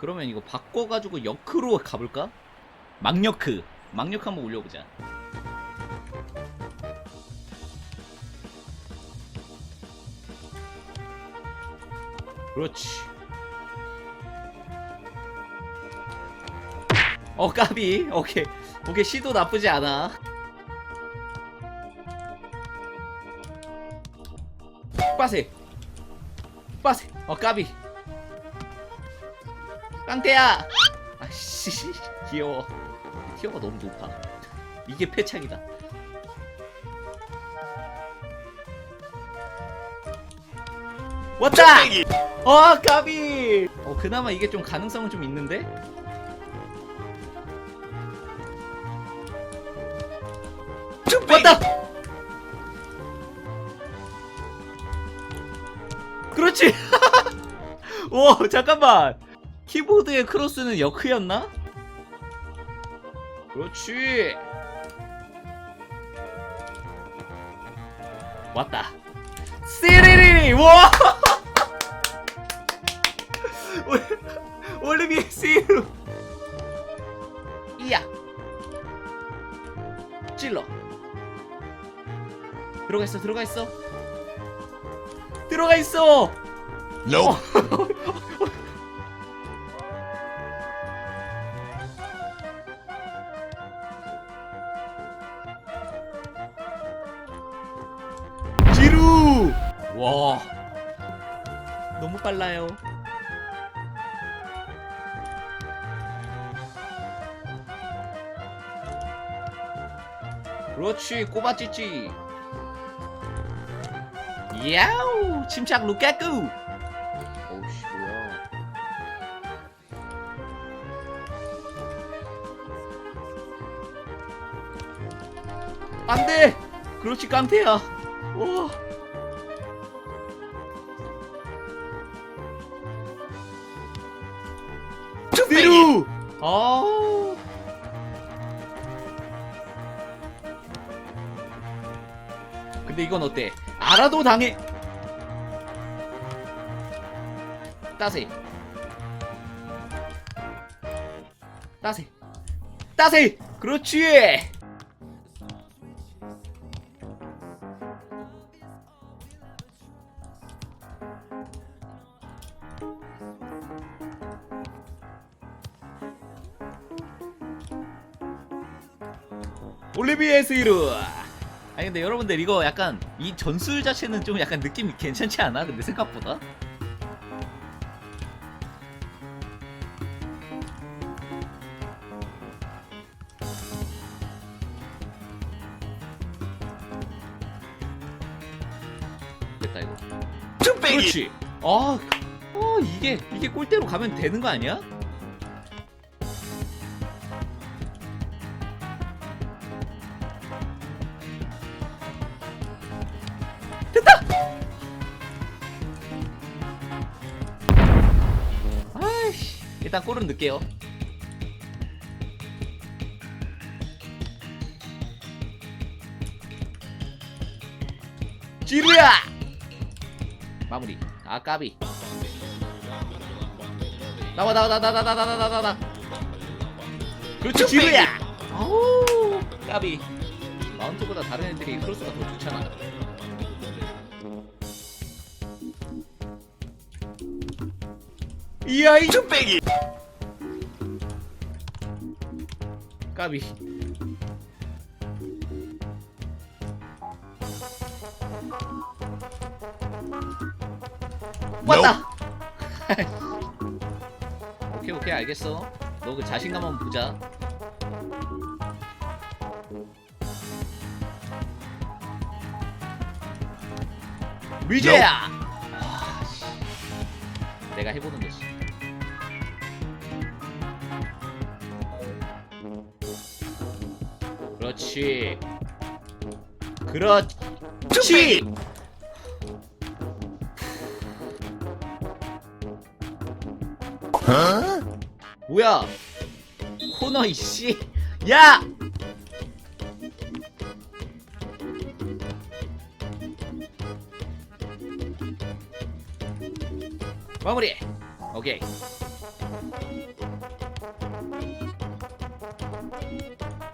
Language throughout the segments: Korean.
그러면 이거 바꿔가지고 역크로 가볼까? 막역크. 막역 한번 올려보자. 그렇지. 어 까비. 오케이. 오케이 시도 나쁘지 않아. 빠세. 빠세. 어 까비 깡태야! 아씨 귀여워. 티어가 너무 높아. 이게 패착이다. 왔다! 어 까비! 어 그나마 이게 좀 가능성은 좀 있는데? 왔다! 그렇지! 오 잠깐만 키보드의 크로스는 역크였나? 그렇지. 왔다. 시리리리! 와! 올- 올리비에 시루 이야. 찔러. 들어가 있어 들어가 있어. 들어가 있어! Nope. 와. 너무 빨라요. 그렇지 꼬바찌찌. 야우 침착 루카쿠 오우씨 뭐야. 안돼! 그렇지 깡태야. 와 미루! 아. 근데 이건 어때? 알아도 당해. 따세. 따세. 따세. 그렇지 올리비에 스이루. 아니 근데 여러분들 이거 약간 이 전술 자체는 좀 약간 느낌이 괜찮지 않아? 근데 생각보다? 됐다 이거. 그렇지. 아, 어, 이게 이게 골대로 가면 되는 거 아니야? 일단 골은 넣을게요. 지루야! 마무리. 아 까비. 나와 나와 나와 나와 나와 나와 나와 나와. 그렇지 지루야! 아우. 까비. 마운트보다 다른 애들이 크로스가 더 좋잖아 이 쭈빼기. 까비. 왔다. 오케이 오케이 알겠어. 너 그 자신감 한번 보자. 미제야! 와, 씨. 내가 해보는 거 그렇지 그렇지. 뭐야? 코너 이씨. 야! 마무리. 오케이.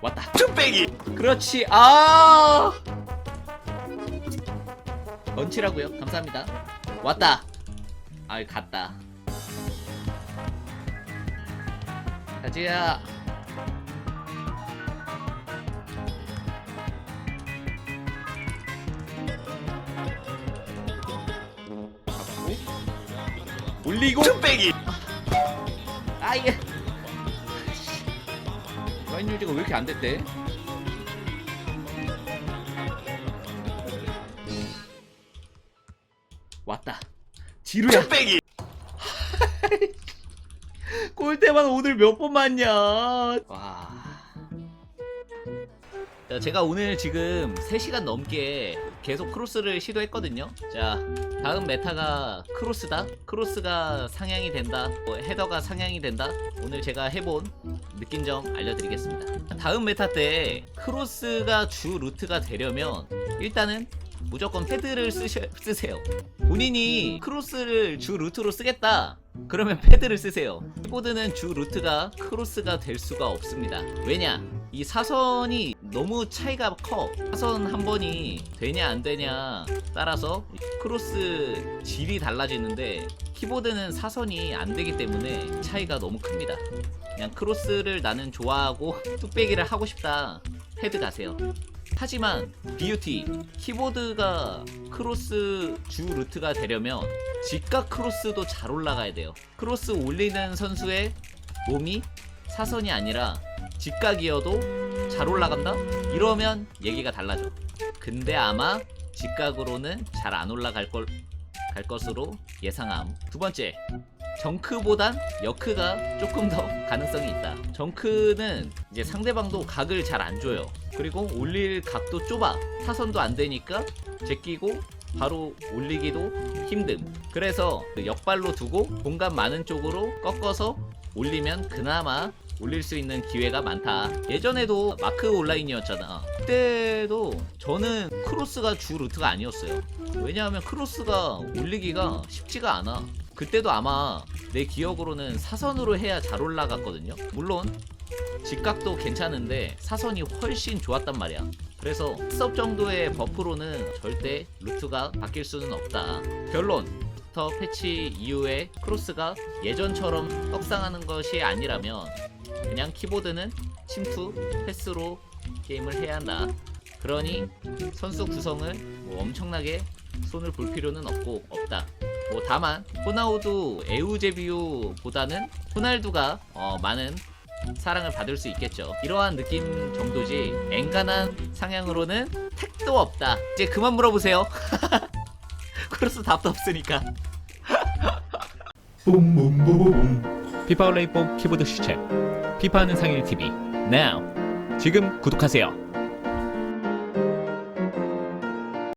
왔다. 쭈빼기. 그렇지. 아. 런치라고요? 감사합니다. 왔다. 아이 갔다. 가지야. 올리고 쭈빼기. 아예 라인 유지가 왜 이렇게 안 됐대? 왔다 지루야 쭈빼기 골대만 오늘 몇 번 맞냐 와 자, 제가 오늘 지금 3시간 넘게 계속 크로스를 시도했거든요. 자, 다음 메타가 크로스다. 크로스가 상향이 된다. 뭐 헤더가 상향이 된다. 오늘 제가 해본 느낀 점 알려드리겠습니다. 다음 메타 때 크로스가 주 루트가 되려면 일단은 무조건 패드를 쓰셔, 쓰세요. 본인이 크로스를 주 루트로 쓰겠다. 그러면 패드를 쓰세요. 키보드는 주 루트가 크로스가 될 수가 없습니다. 왜냐? 이 사선이 너무 차이가 커. 사선 한 번이 되냐 안 되냐 따라서 크로스 질이 달라지는데 키보드는 사선이 안 되기 때문에 차이가 너무 큽니다. 그냥 크로스를 나는 좋아하고 뚝배기를 하고 싶다. 패드 가세요. 하지만 BUT 키보드가 크로스 주 루트가 되려면 직각 크로스도 잘 올라가야 돼요. 크로스 올리는 선수의 몸이 사선이 아니라 직각이어도 잘 올라간다? 이러면 얘기가 달라져. 근데 아마 직각으로는 잘 안 올라갈 걸, 갈 것으로 예상함. 두 번째, 정크보단 여크가 조금 더 가능성이 있다. 정크는 이제 상대방도 각을 잘 안 줘요. 그리고 올릴 각도 좁아. 타선도 안 되니까 제끼고 바로 올리기도 힘듦. 그래서 그 역발로 두고 공간 많은 쪽으로 꺾어서 올리면 그나마 올릴 수 있는 기회가 많다. 예전에도 마크 온라인이었잖아. 그때도 저는 크로스가 주 루트가 아니었어요. 왜냐하면 크로스가 올리기가 쉽지가 않아. 그때도 아마 내 기억으로는 사선으로 해야 잘 올라갔거든요. 물론 직각도 괜찮은데 사선이 훨씬 좋았단 말이야. 그래서 스업 정도의 버프로는 절대 루트가 바뀔 수는 없다. 결론. 터 패치 이후에 크로스가 예전처럼 떡상하는 것이 아니라면 그냥 키보드는 침투, 패스로 게임을 해야 한다. 그러니 선수 구성을 뭐 엄청나게 손을 볼 필요는 없고 없다. 뭐 다만 호나우두 에우제비우보다는 호날두가 어, 많은 사랑을 받을 수 있겠죠. 이러한 느낌 정도지 앵간한 상향으로는 택도 없다. 이제 그만 물어보세요. 크로스 답도 없으니까. 피파 온라인 뽕 키보드 슈체 피파하는 상일 TV now 지금 구독하세요.